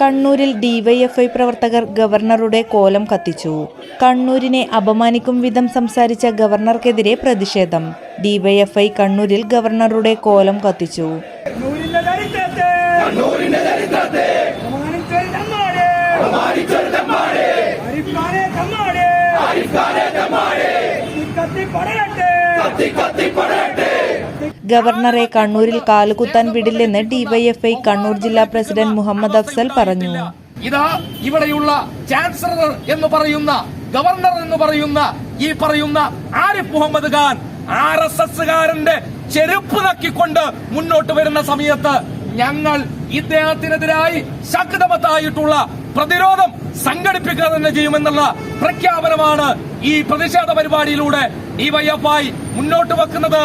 കണ്ണൂരിൽ ഡിവൈഎഫ്ഐ പ്രവർത്തകർ ഗവർണറുടെ കോലം കത്തിച്ചു. കണ്ണൂരിനെ അപമാനിക്കും വിധം സംസാരിച്ച ഗവർണർക്കെതിരെ പ്രതിഷേധം. ഡിവൈഎഫ്ഐ കണ്ണൂരിൽ ഗവർണറുടെ കോലം കത്തിച്ചു. കത്തി കത്തി ഗവർണറെ കണ്ണൂരിൽ കാലുകുത്താൻ വിടില്ലെന്ന് ഡിവൈഎഫ്ഐ കണ്ണൂർ ജില്ലാ പ്രസിഡന്റ് മുഹമ്മദ് അഫ്സൽ പറഞ്ഞു. ഇതാ ഇവിടെയുള്ള ചാൻസലർ എന്ന് പറയുന്ന ഗവർണർ എന്ന് പറയുന്ന ഈ പറയുന്ന ആരിഫ് മുഹമ്മദ് ഖാൻ ആർ എസ് എസ്സുകാരന്റെ ചെരുപ്പ് നക്കിക്കൊണ്ട് മുന്നോട്ട് വരുന്ന സമയത്ത് ഞങ്ങൾ ഇദ്ദേഹത്തിനെതിരായി ശക്തമത്തായിട്ടുള്ള പ്രതിരോധം സംഘടിപ്പിക്കുക തന്നെ ചെയ്യുമെന്നുള്ള പ്രഖ്യാപനമാണ് ഈ പ്രതിഷേധ പരിപാടിയിലൂടെ ഡിവൈഎഫ്ഐ മുന്നോട്ട് വെക്കുന്നത്.